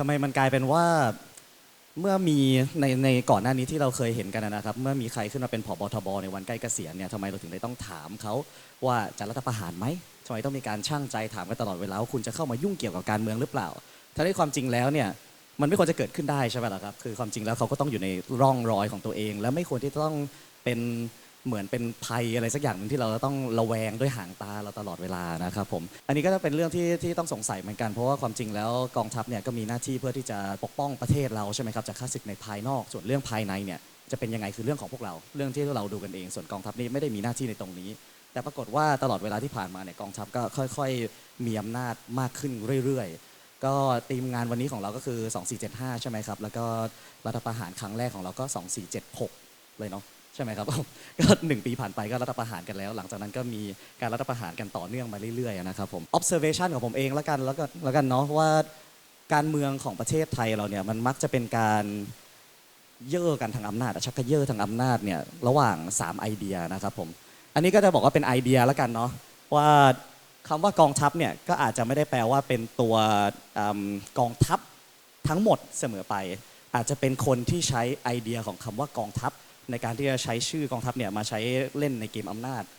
ทำไมมันกลายเป็นว่าเมื่อมีในในก่อนหน้านี้ที่เราเคยเห็นกันนะครับ เมื่อมีใครขึ้นมาเป็นผบทบในวันใกล้เกษียณเนี่ยทำไมเราถึงได้ต้องถามเขาว่าจะรัฐประหารไหมทำไมต้องมีการช่างใจถามกันตลอดเวลาว่าคุณจะเข้ามายุ่งเกี่ยวกับการเมืองหรือเปล่าถ้าได้ความจริงแล้วเนี่ยมันไม่ควรจะเกิดขึ้นได้ใช่ไหมล่ะครับคือความจริงแล้วเขาก็ต้องอยู่ในร่องรอยของตัวเอง และไม่ควรที่จะต้องเป็น เหมือนเป็นภัยอะไรสักอย่างหนึ่งที่เราจะต้องระแวงด้วยหางตาเราตลอดเวลานะครับผมอันนี้ก็จะเป็นเรื่องที่ที่ต้องสงสัยเหมือนกันเพราะว่าความจริงแล้วกองทัพเนี่ยก็มีหน้าที่เพื่อที่จะปกป้องประเทศเราใช่ไหมครับจากข้าศึกในภายนอก ส่วนเรื่องภายในเนี่ยจะเป็นยังไงคือเรื่องของพวกเรา เรื่องที่เราดูกันเอง ส่วนกองทัพนี่ไม่ได้มีหน้าที่ในตรงนี้ แต่ปรากฏว่าตลอดเวลาที่ผ่านมาเนี่ยกองทัพก็ค่อย ๆ มีอำนาจมากขึ้นเรื่อยๆ ก็ทีมงานวันนี้ของเราก็คือ 2475 ใช่ไหมครับ แล้วก็รัฐประหารครั้งแรกของเราก็ 2476 เลยเนาะ ใช่ไหมครับก็หนึ่งปีผ่านไปก็รัฐประหารกันแล้ว หลังจากนั้นก็มีการรัฐประหารกันต่อเนื่องมาเรื่อยๆนะครับผม observation ของผมเองแล้วกันแล้วก็แล้วกันเนาะว่าการเมืองของประเทศไทยเราเนี่ยมันมักจะเป็นการเย่อกันทางอำนาจชักกระเย่อทางอำนาจเนี่ยระหว่าง 3 ไอเดียนะครับผมอันนี้ก็จะบอกว่าเป็นไอเดียแล้วกันเนาะว่าคำว่ากองทัพเนี่ยก็อาจจะไม่ได้แปลว่าเป็นตัวกองทัพทั้งหมดเสมอไป อาจจะเป็นคนที่ใช้ไอเดียของคำว่ากองทัพ ในการที่จะใช้ชื่อกองทัพเนี่ยมาใช้เล่นในเกมอำนาจ